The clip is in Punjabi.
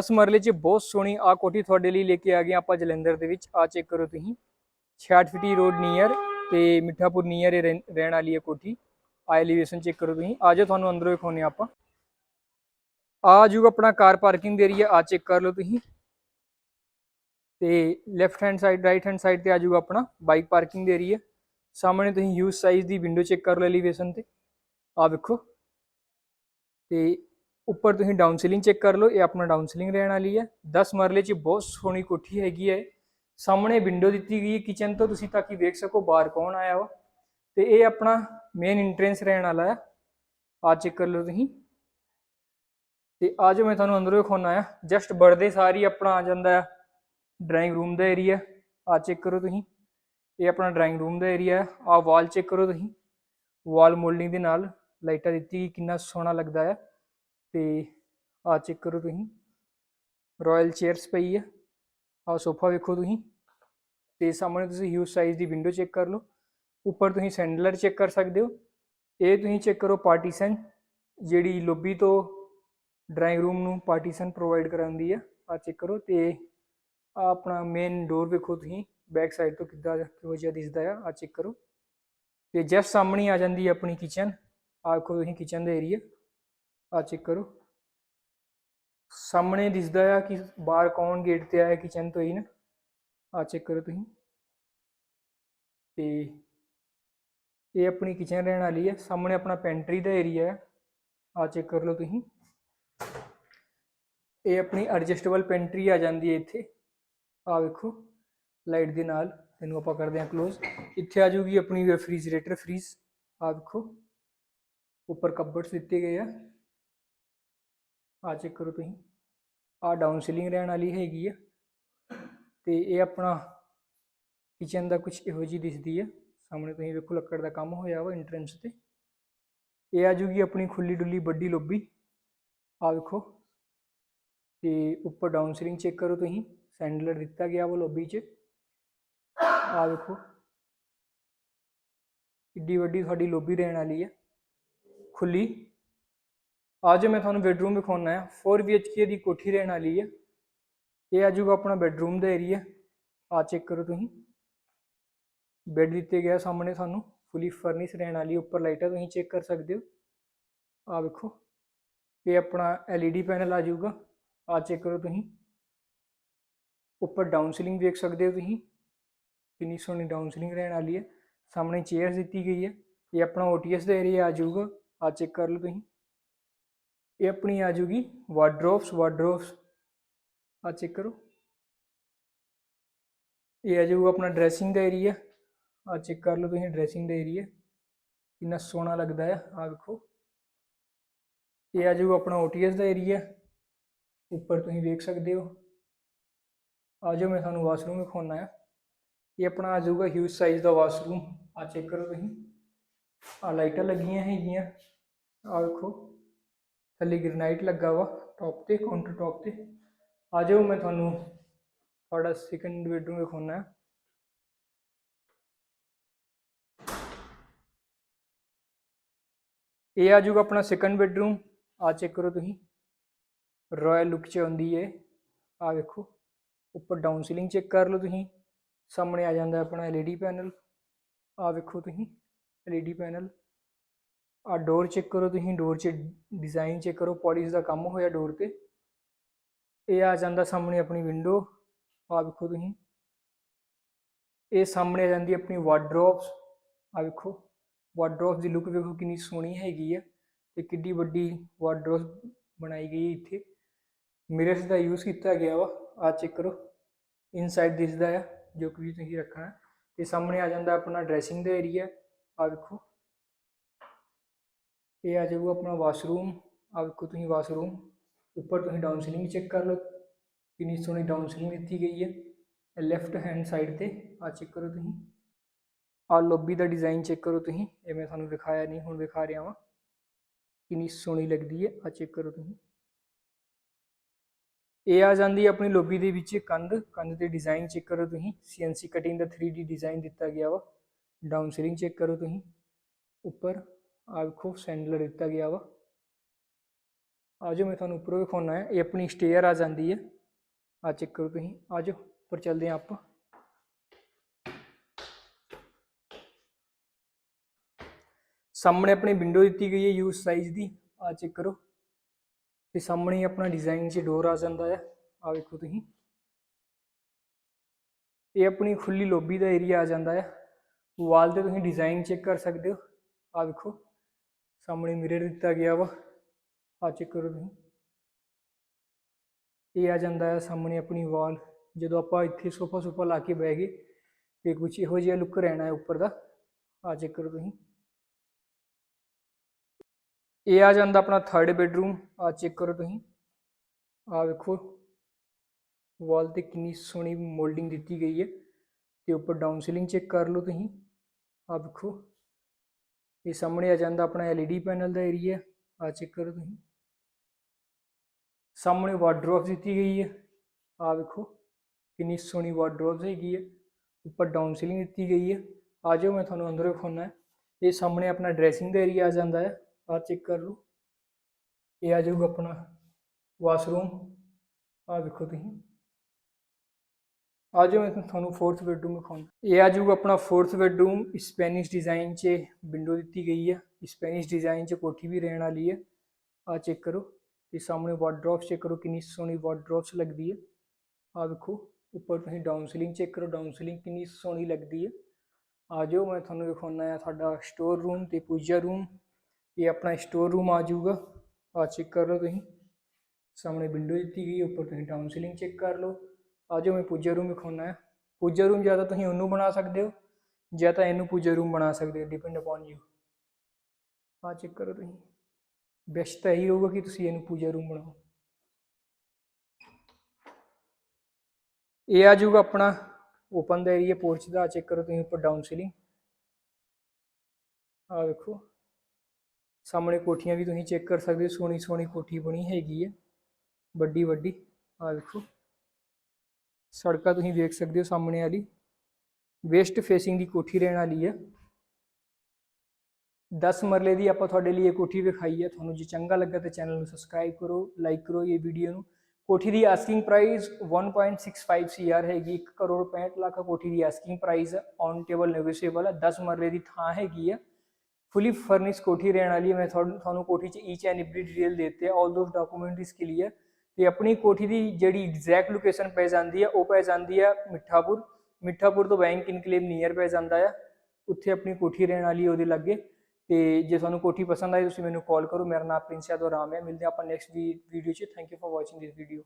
10 ਮਰਲੇ 'ਚ ਬਹੁਤ ਸੋਹਣੀ ਆ ਕੋਠੀ ਤੁਹਾਡੇ ਲਈ ਲੈ ਕੇ ਆ ਗਏ ਆਪਾਂ ਜਲੰਧਰ ਦੇ ਵਿੱਚ। ਆ ਚੈੱਕ ਕਰੋ ਤੁਸੀਂ। 66 ਫਿਟੀ ਰੋਡ ਨੀਅਰ ਤੇ ਮਿੱਠਾਪੁਰ ਨੀਅਰ ਇਹ ਰਹਿਣ ਰਹਿਣ ਵਾਲੀ ਹੈ ਕੋਠੀ। ਆ ਐਲੀਵੇਸ਼ਨ ਚੈੱਕ ਕਰੋ ਤੁਸੀਂ। ਆ ਜਾਓ, ਤੁਹਾਨੂੰ ਅੰਦਰੋਂ ਵਿਖਾਉਂਦੇ ਹਾਂ ਆਪਾਂ। ਆ ਜਾਊਗਾ ਆਪਣਾ ਕਾਰ ਪਾਰਕਿੰਗ ਦੇ ਏਰੀਆ ਆ ਚੈੱਕ ਕਰ ਲਓ ਤੁਸੀਂ। ਤੇ left hand side right hand side ਤੇ ਆ ਜਾਊਗਾ ਆਪਣਾ ਬਾਈਕ ਪਾਰਕਿੰਗ ਦੇ ਏਰੀਆ ਸਾਹਮਣੇ ਤੁਸੀਂ ਯੂਜ਼ ਸਾਈਜ਼ ਦੀ ਵਿੰਡੋ ਚੈੱਕ ਕਰ ਲਓ ਐਲੀਵੇਸ਼ਨ ਤੇ। ਆ ਵੇਖੋ। ਤੇ ਉੱਪਰ ਤੁਸੀਂ ਡਾਊਨ ਸੀਲਿੰਗ ਚੈੱਕ ਕਰ ਲਓ, ਇਹ ਆਪਣਾ ਡਾਊਨ ਸੀਲਿੰਗ ਰਹਿਣ ਵਾਲੀ ਹੈ। 10 ਮਰਲੇ 'ਚ ਬਹੁਤ ਸੋਹਣੀ ਕੋਠੀ ਹੈਗੀ ਹੈ। ਸਾਹਮਣੇ ਵਿੰਡੋ ਦਿੱਤੀ ਗਈ ਹੈ ਕਿਚਨ ਤੋਂ, ਤੁਸੀਂ ਤਾਂ ਕਿ ਵੇਖ ਸਕੋ ਬਾਹਰ ਕੌਣ ਆਇਆ ਵਾ। ਤੇ ਇਹ ਆਪਣਾ ਮੇਨ ਇੰਟਰੈਂਸ ਰਹਿਣ ਵਾਲਾ ਹੈ। ਆ ਚੈੱਕ ਕਰ ਲਓ ਤੁਸੀਂ। ਤੇ ਆ ਜੋ ਮੈਂ ਤੁਹਾਨੂੰ ਅੰਦਰੋਂ ਵਿਖਾਉਣਾ ਆ ਜਸਟ ਵੜਦੇ ਸਾਰੀ ਆਪਣਾ ਆ ਜਾਂਦਾ ਹੈ ਡਰਾਇੰਗ ਰੂਮ ਦਾ ਏਰੀਆ ਆ ਚੈੱਕ ਕਰੋ ਤੁਸੀਂ। ਇਹ ਆਪਣਾ ਡਰਾਇੰਗ ਰੂਮ ਦਾ ਏਰੀਆ ਹੈ ਆ ਵਾਲ ਚੈੱਕ ਕਰੋ ਤੁਸੀਂ। ਵਾਲ ਮੋਲਡਿੰਗ ਦੇ ਨਾਲ ਲਾਈਟਾਂ ਦਿੱਤੀ ਗਈ, ਕਿੰਨਾ ਸੋਹਣਾ ਲੱਗਦਾ ਹੈ ਤੇ ਆ ਚੈੱਕ ਕਰੋ ਤੁਸੀਂ। ਰਾਇਲ ਚੇਅਰਸ ਪਈ ਹੈ ਆ ਸੋਫਾ ਵੇਖੋ ਤੁਸੀਂ। ਤੇ ਸਾਹਮਣੇ ਤੁਸੀਂ ਹਿਊਜ ਸਾਈਜ਼ ਦੀ ਵਿੰਡੋ ਚੈੱਕ ਕਰ ਲਓ। ਉੱਪਰ ਤੁਸੀਂ ਸੈਂਡਲਰ ਚੈੱਕ ਕਰ ਸਕਦੇ ਹੋ। ਇਹ ਤੁਸੀਂ ਚੈੱਕ ਕਰੋ ਪਾਰਟੀਸ਼ਨ ਜਿਹੜੀ ਲੌਬੀ ਤੋਂ ਡਰਾਇੰਗ ਰੂਮ ਨੂੰ ਪਾਰਟੀਸ਼ਨ ਪ੍ਰੋਵਾਈਡ ਕਰਾਉਂਦੀ ਆ। ਆ ਚੈੱਕ ਕਰੋ ਤੇ ਆ ਆਪਣਾ ਮੇਨ ਡੋਰ ਵੇਖੋ ਤੁਸੀਂ। ਬੈਕ ਸਾਈਡ ਤੋਂ ਕਿੱਦਾਂ ਕਿਹੋ ਜਿਹਾ ਦਿਸਦਾ ਆ ਆ ਚੈੱਕ ਕਰੋ। ਤੇ ਜਸਟ ਸਾਹਮਣੇ ਆ ਜਾਂਦੀ ਹੈ ਆਪਣੀ ਕਿਚਨ ਆ ਵੇਖੋ ਤੁਸੀਂ ਕਿਚਨ ਦਾ ਏਰੀਆ ਆ ਚੈੱਕ ਕਰੋ। ਸਾਹਮਣੇ ਦਿਸਦਾ ਆ ਕਿ ਬਾਹਰ ਕੌਣ ਗੇਟ ਤੇ ਆਇਆ ਕਿਚਨ ਤੋਂ ਹੀ ਨਾ। ਆ ਚੈੱਕ ਕਰੋ ਤੁਸੀਂ। ਤੇ ਇਹ ਆਪਣੀ ਕਿਚਨ ਰਹਿਣ ਵਾਲੀ ਹੈ ਸਾਹਮਣੇ ਆਪਣਾ ਪੈਂਟਰੀ ਦਾ ਏਰੀਆ ਹੈ ਆ ਚੈੱਕ ਕਰ ਲਓ ਤੁਸੀਂ। ਇਹ ਆਪਣੀ ਐਡਜਸਟੇਬਲ ਪੈਂਟਰੀ ਆ ਜਾਂਦੀ ਹੈ ਇੱਥੇ। ਆ ਵੇਖੋ ਲਾਈਟ ਦੇ ਨਾਲ। ਇਹਨੂੰ ਆਪਾਂ ਕਰਦੇ ਹਾਂ ক্লোਜ਼ ਇੱਥੇ ਆ ਜੂਗੀ ਆਪਣੀ ਰੈਫਰੀਜਰੇਟਰ ਫ੍ਰੀਜ਼ ਆ ਵੇਖੋ, ਉੱਪਰ ਕਬਰਡਸ ਦਿੱਤੇ ਗਏ ਆ। ਆ ਚੈੱਕ ਕਰੋ ਤੁਸੀਂ। ਆ ਡਾਊਨ ਸੀਲਿੰਗ ਰਹਿਣ ਵਾਲੀ ਹੈਗੀ ਆ। ਤੇ ਇਹ ਆਪਣਾ ਕਿਚਨ ਦਾ ਕੁਝ ਇਹੋ ਜੀ ਦਿਸਦੀ ਆ। ਸਾਹਮਣੇ ਤੁਸੀਂ ਵੇਖੋ ਲੱਕੜ ਦਾ ਕੰਮ ਹੋਇਆ ਵਾ ਐਂਟਰੈਂਸ ਤੇ। ਇਹ ਆ ਜੂਗੀ ਆਪਣੀ ਖੁੱਲੀ ਡੁੱਲੀ ਵੱਡੀ ਲੋਬੀ। ਆ ਵੇਖੋ। ਤੇ ਉੱਪਰ ਡਾਊਨ ਸੀਲਿੰਗ ਚੈੱਕ ਕਰੋ ਤੁਸੀਂ। ਸੈਂਡਲਰ ਦਿੱਤਾ ਗਿਆ ਵਾ ਲੋਬੀ 'ਚ। ਆ ਵੇਖੋ। ਕਿੱਡੀ ਵੱਡੀ ਤੁਹਾਡੀ ਲੋਬੀ ਰਹਿਣ ਵਾਲੀ ਆ। ਖੁੱਲੀ। ਅੱਜ ਮੈਂ ਤੁਹਾਨੂੰ ਬੈਡਰੂਮ ਵਿਖਾਉਣਾ ਹੈ 4 BHK ਦੀ ਕੋਠੀ ਰਹਿਣ ਵਾਲੀ ਹੈ ਇਹ ਆ ਜਾਊਗਾ ਆਪਣਾ ਬੈਡਰੂਮ ਦਾ ਏਰੀਆ ਆ ਚੈੱਕ ਕਰੋ ਤੁਸੀਂ। ਬੈੱਡ ਦਿੱਤੇ ਗਿਆ ਸਾਹਮਣੇ ਤੁਹਾਨੂੰ ਫੁੱਲੀ ਫਰਨਿਸ਼ ਰਹਿਣ ਵਾਲੀ, ਉੱਪਰ ਲਾਈਟਾਂ ਤੁਸੀਂ ਚੈੱਕ ਕਰ ਸਕਦੇ ਹੋ। ਆ ਵੇਖੋ। ਇਹ ਆਪਣਾ LED ਪੈਨਲ ਆ ਜਾਊਗਾ। ਆ ਚੈੱਕ ਕਰੋ ਤੁਸੀਂ। ਉੱਪਰ ਡਾਊਨ ਸੀਲਿੰਗ ਦੇਖ ਸਕਦੇ ਹੋ ਤੁਸੀਂ। ਕਿੰਨੀ ਸੋਹਣੀ ਡਾਊਨ ਸੀਲਿੰਗ ਰਹਿਣ ਵਾਲੀ ਹੈ ਸਾਹਮਣੇ ਚੇਅਰਸ ਦਿੱਤੀ ਗਈ ਹੈ ਇਹ ਆਪਣਾ OTS ਦਾ ਏਰੀਆ ਆ ਜਾਊਗਾ। ਆ ਚੈੱਕ ਕਰ ਲਓ ਤੁਸੀਂ। ਇਹ ਆਪਣੀ ਆ ਜੂਗੀ। ਵਾਰਡਰੋਬਸ ਵਾਰਡਰੋਬਸ ਆ ਚੈੱਕ ਕਰੋ। ਇਹ ਆ ਜਾਊਗਾ ਆਪਣਾ ਡਰੈਸਿੰਗ ਦਾ ਏਰੀਆ ਆ ਚੈੱਕ ਕਰ ਲਓ ਤੁਸੀਂ ਡਰੈਸਿੰਗ ਦਾ ਏਰੀਆ ਕਿੰਨਾ ਸੋਹਣਾ ਲੱਗਦਾ ਹੈ ਆ ਵੇਖੋ। ਇਹ ਆ ਜਾਊਗਾ ਆਪਣਾ OTS ਦਾ ਏਰੀਆ ਉੱਪਰ ਤੁਸੀਂ ਵੇਖ ਸਕਦੇ ਹੋ। ਆ ਜਾਓ, ਮੈਂ ਤੁਹਾਨੂੰ ਵਾਸ਼ਰੂਮ ਵਿਖਾਉਣਾ ਆ। ਇਹ ਆਪਣਾ ਆ ਜਾਊਗਾ ਹਿਊਜ ਸਾਈਜ਼ ਦਾ ਵਾਸ਼ਰੂਮ ਆ ਚੈੱਕ ਕਰੋ ਤੁਸੀਂ। ਆ ਲਾਈਟਾਂ ਲੱਗੀਆਂ ਹੈਗੀਆਂ। ਆ ਵੇਖੋ। ਥੱਲੇ ਗ੍ਰੇਨਾਈਟ ਲੱਗਾ ਵਾ ਟੌਪ ਤੇ ਕਾਊਂਟਰ ਟੌਪ ਤੇ। ਆ ਜਾਓ, ਮੈਂ ਤੁਹਾਨੂੰ ਤੁਹਾਡਾ ਸੈਕੰਡ ਬੈਡਰੂਮ ਵਿਖਾਉਣਾ ਹੈ ਇਹ ਆ ਜਾਊਗਾ ਆਪਣਾ ਸੈਕੰਡ ਬੈਡਰੂਮ ਆ ਚੈੱਕ ਕਰੋ ਤੁਸੀਂ। ਰਾਇਲ ਲੁੱਕ ਚ ਆਉਂਦੀ ਹੈ ਆ ਵੇਖੋ। ਉੱਪਰ ਡਾਊਨ ਸੀਲਿੰਗ ਚੈੱਕ ਕਰ ਲਓ ਤੁਸੀਂ। ਸਾਹਮਣੇ ਆ ਜਾਂਦਾ ਆਪਣਾ LED ਪੈਨਲ ਆ ਵੇਖੋ ਤੁਸੀਂ। LED ਪੈਨਲ ਆ ਡੋਰ ਚੈੱਕ ਕਰੋ, ਤੁਸੀਂ ਡੋਰ 'ਚ ਡਿਜ਼ਾਈਨ ਚੈੱਕ ਕਰੋ ਪਾਲਿਸ਼ ਦਾ ਕੰਮ ਹੋਇਆ ਡੋਰ ਤੇ। ਇਹ ਆ ਜਾਂਦਾ ਸਾਹਮਣੇ ਆਪਣੀ ਵਿੰਡੋ ਆ ਵੇਖੋ ਤੁਸੀਂ। ਇਹ ਸਾਹਮਣੇ ਆ ਜਾਂਦੀ ਆਪਣੀ ਵਾਰਡਰੋਬਸ ਆ ਵੇਖੋ। ਵਾਰਡਰੋਬਸ ਦੀ ਲੁੱਕ ਵੇਖੋ ਕਿੰਨੀ ਸੋਹਣੀ ਹੈਗੀ ਆ ਤੇ ਕਿੱਡੀ ਵੱਡੀ ਵਾਰਡਰੋਬਸ ਬਣਾਈ ਗਈ ਇੱਥੇ। ਮਿਰਰਸ ਦਾ ਯੂਜ਼ ਕੀਤਾ ਗਿਆ ਵਾ ਆ ਚੈੱਕ ਕਰੋ। ਇਨਸਾਈਡ ਦਿਸਦਾ ਆ, ਜੋ ਕਿ ਤੁਸੀਂ ਰੱਖਣਾ। ਤੇ ਸਾਹਮਣੇ ਆ ਜਾਂਦਾ ਆਪਣਾ ਡਰੈਸਿੰਗ ਦਾ ਏਰੀਆ ਆ ਵੇਖੋ। ਇਹ ਆ ਜਾਊਗਾ ਆਪਣਾ ਵਾਸ਼ਰੂਮ। ਆ ਵੇਖੋ ਤੁਸੀਂ ਵਾਸ਼ਰੂਮ। ਉੱਪਰ ਤੁਸੀਂ ਡਾਊਨ ਸੀਲਿੰਗ ਚੈੱਕ ਕਰ ਲਓ। ਕਿੰਨੀ ਸੋਹਣੀ ਡਾਊਨ ਸੀਲਿੰਗ ਦਿੱਤੀ ਗਈ ਹੈ। ਲੈਫਟ ਹੈਂਡ ਸਾਈਡ ਤੇ ਆ ਚੈੱਕ ਕਰੋ ਤੁਸੀਂ। ਆ ਲੌਬੀ ਦਾ ਡਿਜ਼ਾਈਨ ਚੈੱਕ ਕਰੋ ਤੁਸੀਂ। ਇਹ ਮੈਂ ਤੁਹਾਨੂੰ ਵਿਖਾਇਆ ਨਹੀਂ, ਹੁਣ ਵਿਖਾ ਰਿਹਾ ਵਾਂ। ਕਿੰਨੀ ਸੋਹਣੀ ਲੱਗਦੀ ਹੈ। ਆ ਚੈੱਕ ਕਰੋ ਤੁਸੀਂ। ਇਹ ਆ ਜਾਂਦੀ ਆਪਣੀ ਲੌਬੀ ਦੇ ਵਿੱਚ ਕੰਧ। ਕੰਧ ਤੇ ਡਿਜ਼ਾਈਨ ਚੈੱਕ ਕਰੋ ਤੁਸੀਂ। ਸੀਐਨਸੀ ਕਟਿੰਗ ਦਾ 3D ਡਿਜ਼ਾਈਨ ਦਿੱਤਾ ਗਿਆ ਵਾ। ਡਾਊਨ ਸੀਲਿੰਗ ਚੈੱਕ ਕਰੋ ਤੁਸੀਂ। ਉੱਪਰ ਆ ਵੇਖੋ ਸੈਂਡਲਰ ਦਿੱਤਾ ਗਿਆ ਵਾ। ਆ ਜਾਓ, ਮੈਂ ਤੁਹਾਨੂੰ ਉੱਪਰੋਂ ਵਿਖਾਉਣਾ ਹੈ। ਇਹ ਆਪਣੀ ਸਟੇਅਰ ਆ ਜਾਂਦੀ ਹੈ। ਆ ਚੈੱਕ ਕਰੋ ਤੁਸੀਂ। ਆ ਜਾਓ, ਉੱਪਰ ਚੱਲਦੇ ਹਾਂ ਆਪਾਂ। ਸਾਹਮਣੇ ਆਪਣੀ ਵਿੰਡੋ ਦਿੱਤੀ ਗਈ ਹੈ ਯੂਜ਼ ਸਾਈਜ਼ ਦੀ। ਆ ਚੈੱਕ ਕਰੋ। ਤੇ ਸਾਹਮਣੇ ਆਪਣਾ ਡਿਜ਼ਾਈਨ 'ਚ ਡੋਰ ਆ ਜਾਂਦਾ ਹੈ। ਆ ਵੇਖੋ ਤੁਸੀਂ। ਇਹ ਆਪਣੀ ਖੁੱਲੀ ਲੋਬੀ ਦਾ ਏਰੀਆ ਆ ਜਾਂਦਾ ਹੈ। ਵਾਲ ਤੇ ਤੁਸੀਂ ਡਿਜ਼ਾਈਨ ਚੈੱਕ ਕਰ ਸਕਦੇ ਹੋ। ਆ ਵੇਖੋ। ਸਾਹਮਣੇ ਮਿਰਰ ਦਿੱਤਾ ਗਿਆ ਵਾ। ਆ ਚੈੱਕ ਕਰੋ ਤੁਸੀਂ। ਇਹ ਆ ਜਾਂਦਾ ਹੈ ਸਾਹਮਣੇ ਆਪਣੀ ਵਾਲ। ਜਦੋਂ ਆਪਾਂ ਇੱਥੇ ਸੋਫਾ ਸੋਫਾ ਲਾ ਕੇ ਬਹਿ ਗਏ, ਤੇ ਕੁਝ ਇਹੋ ਜਿਹਾ ਲੁੱਕ ਰਹਿਣਾ ਹੈ ਉੱਪਰ ਦਾ। ਆ ਚੈੱਕ ਕਰੋ ਤੁਸੀਂ। ਇਹ ਆ ਜਾਂਦਾ ਆਪਣਾ ਥਰਡ ਬੈਡਰੂਮ ਆ ਚੈੱਕ ਕਰੋ ਤੁਸੀਂ। ਆ ਵੇਖੋ। ਵਾਲ ਤੇ ਕਿੰਨੀ ਸੋਹਣੀ ਮੋਲਡਿੰਗ ਦਿੱਤੀ ਗਈ ਹੈ ਤੇ ਉੱਪਰ ਡਾਊਨ ਸੀਲਿੰਗ ਚੈੱਕ ਕਰ ਲਓ ਤੁਸੀਂ। ਆ ਵੇਖੋ। ਇਹ ਸਾਹਮਣੇ ਆ ਜਾਂਦਾ ਆਪਣਾ LED ਪੈਨਲ ਦਾ ਏਰੀਆ ਆ ਚੈੱਕ ਕਰੋ ਤੁਸੀਂ। ਸਾਹਮਣੇ ਵਾਰਡਰੋਬ ਦਿੱਤੀ ਗਈ ਹੈ। ਆ ਵੇਖੋ, ਕਿੰਨੀ ਸੋਹਣੀ ਵਾਰਡਰੋਬ ਹੈਗੀ ਹੈ। ਉੱਪਰ ਡਾਊਨ ਸੀਲਿੰਗ ਦਿੱਤੀ ਗਈ ਹੈ। ਆ ਜਾਓ, ਮੈਂ ਤੁਹਾਨੂੰ ਅੰਦਰ ਵਿਖਾਉਣਾ ਹੈ। ਇਹ ਸਾਹਮਣੇ ਆਪਣਾ ਡਰੈਸਿੰਗ ਦਾ ਏਰੀਆ ਆ ਜਾਂਦਾ ਹੈ। ਆ ਚੈੱਕ ਕਰ ਲਓ। ਇਹ ਆ ਜਾਊਗਾ ਆਪਣਾ ਵਾਸ਼ਰੂਮ ਆ ਵੇਖੋ ਤੁਸੀਂ। ਆ ਜਾਓ ਮੈਂ ਤੁਹਾਨੂੰ ਫੋਰਥ ਬੈਡਰੂਮ ਵਿਖਾਉਣਾ ਇਹ ਆ ਜਾਊਗਾ ਆਪਣਾ ਫੋਰਥ ਬੈਡਰੂਮ ਸਪੈਨਿਸ਼ ਡਿਜ਼ਾਈਨ 'ਚ ਵਿੰਡੋ ਦਿੱਤੀ ਗਈ ਹੈ ਸਪੈਨਿਸ਼ ਡਿਜ਼ਾਈਨ 'ਚ ਕੋਠੀ ਵੀ ਰਹਿਣ ਵਾਲੀ ਹੈ ਆ ਚੈੱਕ ਕਰੋ ਤੇ ਸਾਹਮਣੇ ਵਾਰਡਰੋਬ ਚੈੱਕ ਕਰੋ ਕਿੰਨੀ ਸੋਹਣੀ ਵਾਰਡਰੋਬਸ ਲੱਗਦੀ ਹੈ ਆ ਵੇਖੋ, ਉੱਪਰ ਤੁਸੀਂ ਡਾਊਨ ਸੀਲਿੰਗ ਚੈੱਕ ਕਰੋ ਡਾਊਨ ਸੀਲਿੰਗ ਕਿੰਨੀ ਸੋਹਣੀ ਲੱਗਦੀ ਹੈ ਆ। ਜਾਓ ਮੈਂ ਤੁਹਾਨੂੰ ਵਿਖਾਉਣਾ ਆ ਸਾਡਾ ਸਟੋਰ ਰੂਮ ਤੇ ਪੂਜਾ ਰੂਮ ਇਹ ਆਪਣਾ ਸਟੋਰ ਰੂਮ ਆ ਜਾਊਗਾ। ਆ ਚੈੱਕ ਕਰ ਲਓ ਤੁਸੀਂ। ਸਾਹਮਣੇ ਵਿੰਡੋ ਦਿੱਤੀ ਗਈ, ਉੱਪਰ ਤੁਸੀਂ ਡਾਊਨ ਸੀਲਿੰਗ ਚੈੱਕ ਕਰ ਲਓ। ਆ ਜਾਓ ਮੈਂ ਪੂਜਾ ਰੂਮ ਵਿਖਾਉਣਾ ਹੈ। ਪੂਜਾ ਰੂਮ ਜਾਂ ਤਾਂ ਤੁਸੀਂ ਉਹਨੂੰ ਬਣਾ ਸਕਦੇ ਹੋ, ਜਾਂ ਤਾਂ ਇਹਨੂੰ ਪੂਜਾ ਰੂਮ ਬਣਾ ਸਕਦੇ ਹੋ ਡਿਪੈਂਡ ਅਪਨ ਯੂ ਆ ਚੈੱਕ ਕਰੋ ਤੁਸੀਂ। ਬੈਸਟ ਤਾਂ ਇਹੀ ਹੋਊਗਾ ਕਿ ਤੁਸੀਂ ਇਹਨੂੰ ਪੂਜਾ ਰੂਮ ਬਣਾਓ। ਇਹ ਆ ਜਾਊਗਾ ਆਪਣਾ ਓਪਨ ਦਾ ਏਰੀਆ ਪੋਰਚ ਦਾ। ਚੈੱਕ ਕਰੋ ਤੁਸੀਂ ਉੱਪਰ ਡਾਊਨ ਸੀਲਿੰਗ ਆ ਵੇਖੋ ਸਾਹਮਣੇ ਕੋਠੀਆਂ ਵੀ ਤੁਸੀਂ ਚੈੱਕ ਕਰ ਸਕਦੇ ਹੋ। ਸੋਹਣੀ ਸੋਹਣੀ ਕੋਠੀ ਬਣੀ ਹੈਗੀ ਹੈ ਵੱਡੀ ਵੱਡੀ ਆ ਵੇਖੋ ਸੜਕਾਂ ਤੁਸੀਂ ਵੇਖ ਸਕਦੇ ਹੋ ਸਾਹਮਣੇ ਵਾਲੀ। ਵੇਸਟ ਫੇਸਿੰਗ ਦੀ ਕੋਠੀ ਰਹਿਣ ਵਾਲੀ ਹੈ 10 ਮਰਲੇ ਦੀ ਆਪਾਂ ਤੁਹਾਡੇ ਲਈ ਇਹ ਕੋਠੀ ਵਿਖਾਈ ਹੈ ਤੁਹਾਨੂੰ ਜੇ ਚੰਗਾ ਲੱਗਾ ਤਾਂ ਚੈਨਲ ਨੂੰ ਸਬਸਕ੍ਰਾਈਬ ਕਰੋ ਲਾਈਕ ਕਰੋ ਇਹ ਵੀਡੀਓ ਨੂੰ। ਕੋਠੀ ਦੀ ਆਸਕਿੰਗ ਪ੍ਰਾਈਸ 1.65 ਸੀਆਰ ਹੈਗੀ 1 ਕਰੋੜ 65 ਲੱਖ ਕੋਠੀ ਦੀ ਆਸਕਿੰਗ ਪ੍ਰਾਈਸ ਹੈ ਔਨ ਟੇਬਲ ਨੈਗੋਸ਼ੀਏਬਲ ਹੈ 10 ਮਰਲੇ ਦੀ ਥਾਂ ਹੈਗੀ ਹੈ ਫੁੱਲੀ ਫਰਨਿਸ਼ ਕੋਠੀ ਰਹਿਣ ਵਾਲੀ ਹੈ ਮੈਂ ਤੁਹਾਨੂੰ ਕੋਠੀ 'ਚ ਈਚ ਐਂਡ ਐਵਰੀ ਡਿਟੇਲ ਦਿੱਤੇ ਆ। ਆਲ ਦੋਸ ਡਾਕੂਮੈਂਟ ਇਸ ਕਲੀਅਰ ਤੇ ਆਪਣੀ ਕੋਠੀ ਦੀ ਜਿਹੜੀ ਐਗਜ਼ੈਕਟ ਲੋਕੇਸ਼ਨ ਪੈ ਜਾਂਦੀ ਆ, ਉਹ ਪੈ ਜਾਂਦੀ ਆ ਮਿੱਠਾਪੁਰ। ਮਿੱਠਾਪੁਰ ਤੋਂ ਬੈਂਕ ਇਨਕਲੇਵ ਨੀਅਰ ਪੈ ਜਾਂਦਾ ਆ। ਉੱਥੇ ਆਪਣੀ ਕੋਠੀ ਰਹਿਣ ਵਾਲੀ ਉਹਦੇ ਲਾਗੇ। ਤੇ ਜੇ ਤੁਹਾਨੂੰ ਕੋਠੀ ਪਸੰਦ ਆਈ, ਤੁਸੀਂ ਮੈਨੂੰ ਕਾਲ ਕਰੋ। ਮੇਰਾ ਨਾਮ ਪ੍ਰਿੰਸ ਯਾਦਵ ਰਾਮ ਹੈ ਮਿਲਦੇ ਹਾਂ ਆਪਾਂ ਨੈਕਸਟ ਵੀਡੀਓ 'ਚ। Thank you for watching this video